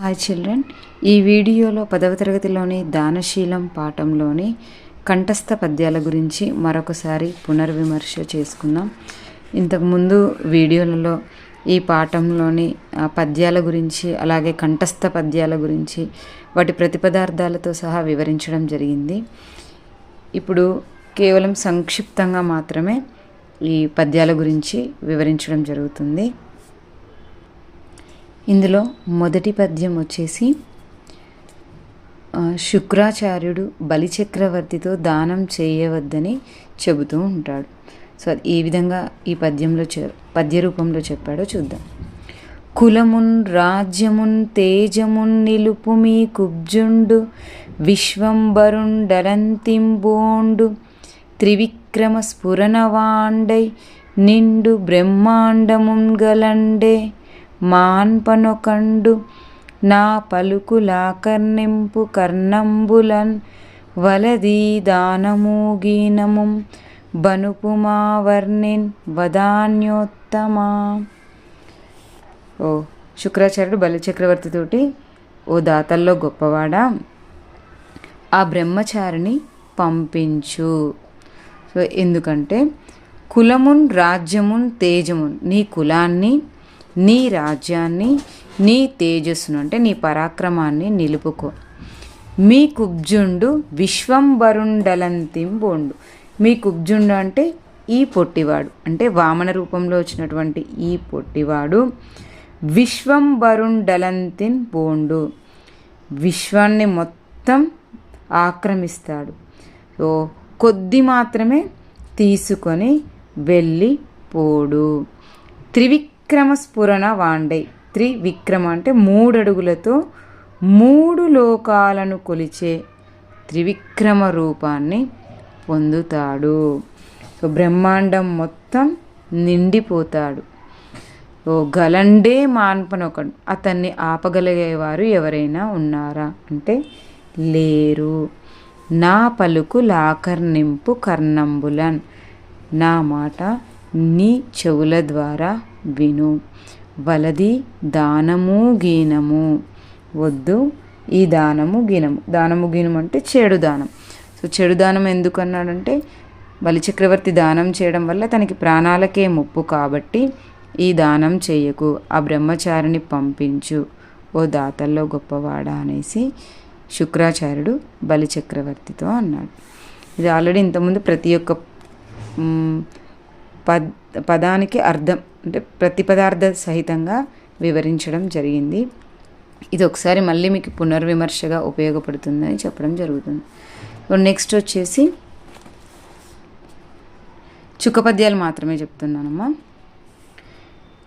Hi children ఈ వీడియోలో పదవ తరగతిలోని దానశీలం పాఠంలోని కంఠస్థ పద్యాల గురించి మరొకసారి పునర్విమర్శ చేసుకుందాం. ఇంతకుముందు వీడియోలలో ఈ పాఠంలోని పద్యాల గురించి అలాగే కంఠస్థ పద్యాల గురించి వాటి ప్రతిపదార్థాలతో సహా వివరించడం జరిగింది. ఇప్పుడు కేవలం సంక్షిప్తంగా మాత్రమే ఈ పద్యాల గురించి వివరించడం జరుగుతుంది. ఇందులో మొదటి పద్యం వచ్చేసి శుక్రాచార్యుడు బలిచక్రవర్తితో దానం చేయవద్దని చెబుతూ ఉంటాడు. సో అది ఏ విధంగా ఈ పద్యంలో పద్య రూపంలో చెప్పాడో చూద్దాం. కులమున్ రాజ్యమున్ తేజమున్ నిలుపు మీ కుబ్జుండు విశ్వంబరుండలంతింబోండు త్రివిక్రమ స్ఫురణవాండై నిండు బ్రహ్మాండముంగలండే గలండే మాన్పనొకండు. నా పలుకులాకర్ణింపు కర్ణంబులన్ వలదీ దానమూగీనముం బనుపుమా వర్ణిన్ వదాన్యోత్తమా. ఓ శుక్రాచార్యుడు బలిచక్రవర్తితోటి ఓ దాతల్లో గొప్పవాడా. ఆ బ్రహ్మచారిని పంపించు. సో ఎందుకంటే కులమున్ రాజ్యమున్ తేజమున్ నీ కులాన్ని నీ రాజ్యాన్ని నీ తేజస్సును అంటే నీ పరాక్రమాన్ని నిలుపుకో. మీ కుబ్జుండు విశ్వంబరుండలంతింబోండు. మీ కుబ్జుండు అంటే ఈ పొట్టివాడు అంటే వామన రూపంలో వచ్చినటువంటి ఈ పొట్టివాడు విశ్వంబరుండలంతిన్ బోండు విశ్వాన్ని మొత్తం ఆక్రమిస్తాడు. సో కొద్ది మాత్రమే తీసుకొని వెళ్ళి పోడు స్ఫురణ వాండై. త్రివిక్రమ అంటే మూడడుగులతో మూడు లోకాలను కొలిచే త్రివిక్రమ రూపాన్ని పొందుతాడు. సో బ్రహ్మాండం మొత్తం నిండిపోతాడు. ఓ గలండే ఒక అతన్ని ఆపగలిగేవారు ఎవరైనా ఉన్నారా? అంటే లేరు. నా పలుకు లాకర్నింపు కర్ణంబులన్. నా మాట నీ చెవుల ద్వారా విను. వలది దానము గీనము. వద్దు ఈ దానము గీనము. దానము గీనము అంటే చెడు దానం. సో చెడు దానం ఎందుకన్నాడంటే బలిచక్రవర్తి దానం చేయడం వల్ల తనకి ప్రాణాలకే ముప్పు కాబట్టి ఈ దానం చేయకు ఆ బ్రహ్మచారిని పంపించు. ఓ దాతల్లో గొప్పవాడా అనేసి శుక్రాచార్యుడు బలిచక్రవర్తితో అన్నాడు. ఇది ఆల్రెడీ ఇంతకుముందు ప్రతి ఒక్క పద్ పదానికి అర్థం అంటే ప్రతి పదార్థ సహితంగా వివరించడం జరిగింది. ఇది ఒకసారి మళ్ళీ మీకు పునర్విమర్శగా ఉపయోగపడుతుందని చెప్పడం జరుగుతుంది. నెక్స్ట్ వచ్చేసి చుక్కపద్యాలు మాత్రమే చెప్తున్నానమ్మా.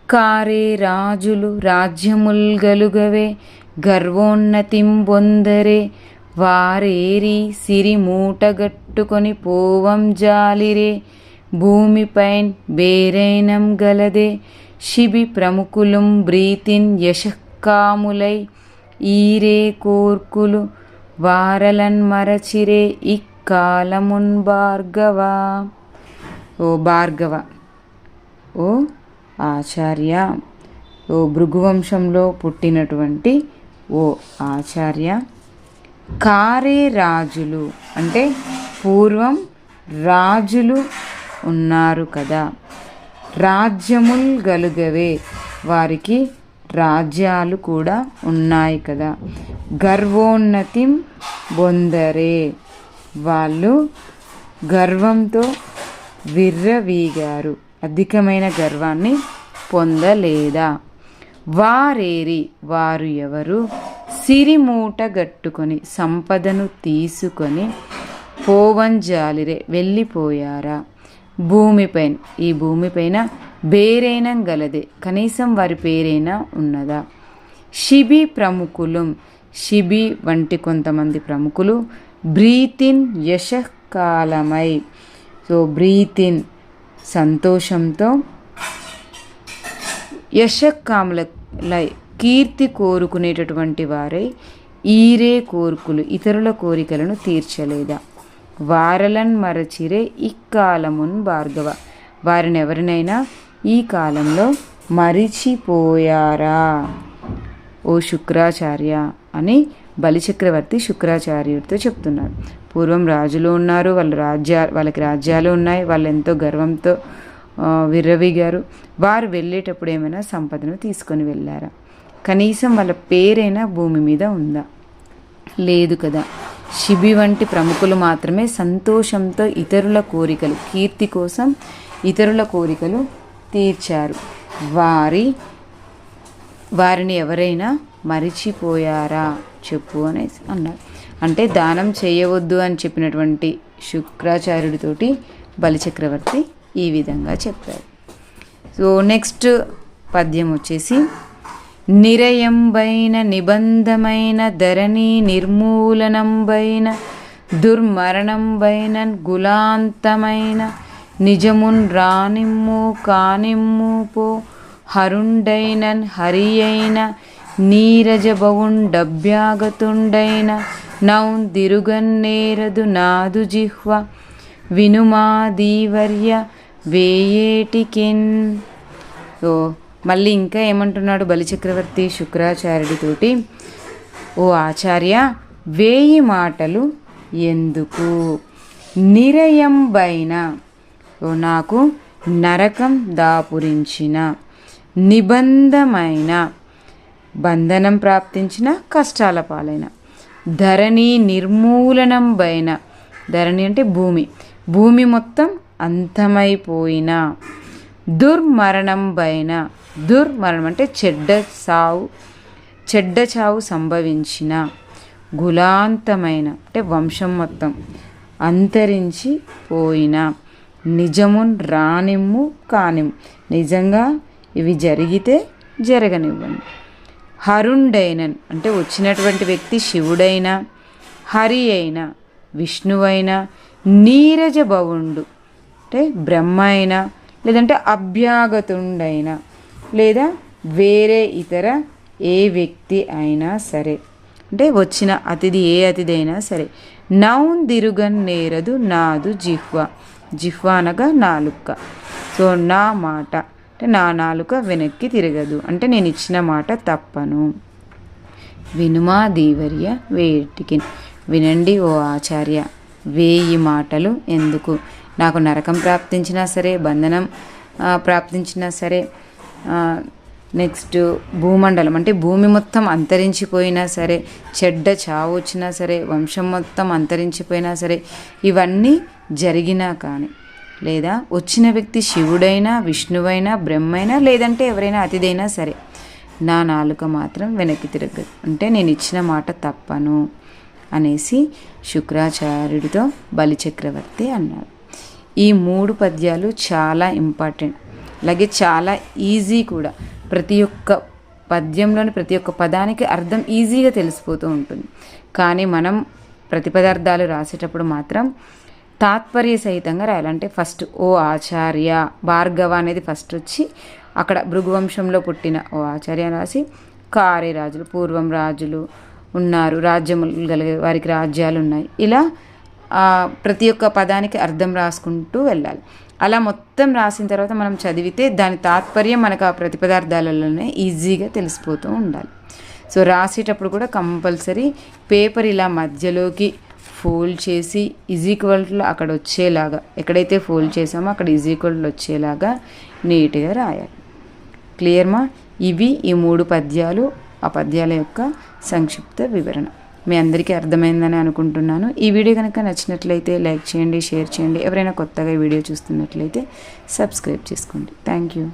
కారే రాజులు రాజ్యముల్ గలుగవే గర్వోన్నతిం బొందరే వారేరి సిరి మూటగట్టుకొని పోవం జాలిరే భూమిపైన్ బేరైనం గలదే. శిబి ప్రముఖులుం బ్రీతిన్ యశకాములై ఈరే కోర్కులు వారలన్ మరచిరే ఇక్కాలమున్ భార్గవ. ఓ భార్గవ ఓ ఆచార్య ఓ భృగువంశంలో పుట్టినటువంటి ఓ ఆచార్య కారే రాజులు అంటే పూర్వం రాజులు ఉన్నారు కదా. రాజ్యముల్ గలుగవే. వారికి రాజ్యాలు కూడా ఉన్నాయి కదా. గర్వోన్నతిం బొందరే. వాళ్ళు గర్వంతో విర్రవీగారు. అధికమైన గర్వాన్ని పొందలేదా? వారేరి. వారు ఎవరు? సిరిమూట గట్టుకొని సంపదను తీసుకొని పోవంజాలిరే వెళ్ళిపోయారా? భూమిపైన ఈ భూమిపైన బేరైనం గలదే. కనీసం వారి పేరైనా ఉన్నదా? శిబి ప్రముఖులు శిబి వంటి కొంతమంది ప్రముఖులు బ్రీతిన్ యశకాలమై. సో బ్రీతిన్ సంతోషంతో యశకాముల లై కీర్తి కోరుకునేటటువంటి వారై ఈరే కోరుకులు ఇతరుల కోరికలను తీర్చలేదా? వారలన్ మరచిరే ఇక్కాలమున్ భార్గవ. వారిని ఎవరినైనా ఈ కాలంలో మరిచిపోయారా? ఓ శుక్రాచార్య అని బలిచక్రవర్తి శుక్రాచార్యుడితో చెప్తున్నాడు పూర్వం రాజులు ఉన్నారు వాళ్ళ రాజ్య వాళ్ళకి రాజ్యాలు ఉన్నాయి వాళ్ళు ఎంతో గర్వంతో విర్రవిగారు. వారు వెళ్ళేటప్పుడు ఏమైనా సంపదను తీసుకొని వెళ్ళారా? కనీసం వాళ్ళ పేరైనా భూమి మీద ఉందా? లేదు కదా. శిబి వంటి ప్రముఖులు మాత్రమే సంతోషంతో ఇతరుల కోరికలు కీర్తి కోసం ఇతరుల కోరికలు తీర్చారు. వారి వారిని ఎవరైనా మరిచిపోయారా చెప్పు అనేసి అన్నారు. అంటే దానం చేయవద్దు అని చెప్పినటువంటి శుక్రాచార్యుడితోటి బలిచక్రవర్తి ఈ విధంగా చెప్పారు. సో నెక్స్ట్ పద్యం వచ్చేసి నిరయంబైన నిబంధమైన ధరణి నిర్మూలనంబైన దుర్మరణంబైన గులాంతమైన నిజమున్ రానిమ్ము కానిమ్ము పో హరుండైనన్ హరి అయిన నౌన్ దిరుగన్నేరదు నాదు జిహ్వ వినుమాదీవర్య వేయేటికెన్. ఓ మళ్ళీ ఇంకా ఏమంటున్నాడు బలిచక్రవర్తి శుక్రాచార్యుడితోటి ఓ ఆచార్య వేయి మాటలు ఎందుకు? నిరయంబైన నాకు నరకం దాపురించిన నిబంధమైన బంధనం ప్రాప్తించిన కష్టాల పాలైన ధరణి నిర్మూలనం బైన ధరణి అంటే భూమి. భూమి మొత్తం అంతమైపోయిన దుర్మరణం బైన దుర్మరణం అంటే చెడ్డ సావు చెడ్డ చావు సంభవించిన గులాంతమైన అంటే వంశం మొత్తం అంతరించి పోయిన నిజమున్ రానిమ్ము కానిమ్ము నిజంగా ఇవి జరిగితే జరగనివ్వండి. హరుండైనన్ అంటే వచ్చినటువంటి వ్యక్తి శివుడైనా హరి అయినా విష్ణువైనా నీరజ భవుండు అంటే బ్రహ్మ అయినా లేదంటే అభ్యాగతుండైనా లేదా వేరే ఇతర ఏ వ్యక్తి అయినా సరే. అంటే వచ్చిన అతిథి ఏ అతిథి అయినా సరే. నౌన్ దిరుగన్ నేరదు నాదు జిహ్వ. జిహ్వ అనగా నాలుక. సో నా మాట. అంటే నా నాలుక వెనక్కి తిరగదు. అంటే నేను ఇచ్చిన మాట తప్పను. వినుమా దీవర్య వేటికి వినండి ఓ ఆచార్య వేయి మాటలు ఎందుకు? నాకు నరకం ప్రాప్తించినా సరే బంధనం ప్రాప్తించినా సరే నెక్స్ట్ భూమండలం. అంటే భూమి మొత్తం అంతరించిపోయినా సరే చెడ్డ చావు వచ్చినా సరే వంశం మొత్తం అంతరించిపోయినా సరే ఇవన్నీ జరిగినా కానీ లేదా వచ్చిన వ్యక్తి శివుడైనా విష్ణువైనా బ్రహ్మైనా లేదంటే ఎవరైనా అతిథైనా సరే నా నాలుక మాత్రం వెనక్కి తిరగదు. అంటే నేను ఇచ్చిన మాట తప్పను అనేసి శుక్రాచార్యుడితో బలిచక్రవర్తి అన్నాడు. ఈ మూడు పద్యాలు చాలా ఇంపార్టెంట్ అలాగే చాలా ఈజీ కూడా. ప్రతి ఒక్క పద్యంలోని ప్రతి ఒక్క పదానికి అర్థం ఈజీగా తెలిసిపోతూ ఉంటుంది. కానీ మనం ప్రతి పదార్థాలు రాసేటప్పుడు మాత్రం తాత్పర్య సహితంగా రాయాలంటే ఫస్ట్ ఓ ఆచార్య భార్గవ అనేది ఫస్ట్ వచ్చి అక్కడ భృగువంశంలో పుట్టిన ఓ ఆచార్య రాసి కారే రాజులు పూర్వం రాజులు ఉన్నారు. రాజ్యములు కలిగే వారికి రాజ్యాలు ఉన్నాయి. ఇలా ప్రతి ఒక్క పదానికి అర్థం రాసుకుంటూ వెళ్ళాలి. అలా మొత్తం రాసిన తర్వాత మనం చదివితే దాని తాత్పర్యం మనకు ఆ ప్రతిపదార్థాలలోనే ఈజీగా తెలిసిపోతూ ఉండాలి. సో రాసేటప్పుడు కూడా కంపల్సరీ పేపర్ ఇలా మధ్యలోకి ఫోల్డ్ చేసి ఈజీక్వల్ట్లో అక్కడ వచ్చేలాగా ఎక్కడైతే ఫోల్డ్ చేసామో అక్కడ ఈజీక్వల్ వచ్చేలాగా నీట్గా రాయాలి. క్లియర్మా ఇవి ఈ మూడు పద్యాలు ఆ పద్యాల యొక్క సంక్షిప్త వివరణ. మీ అందరికీ అర్థమైందని అనుకుంటున్నాను. ఈ వీడియో కనుక నచ్చినట్లయితే లైక్ చేయండి షేర్ చేయండి. ఎవరైనా కొత్తగా ఈ వీడియో చూస్తున్నట్లయితే సబ్స్క్రైబ్ చేసుకోండి. Thank you.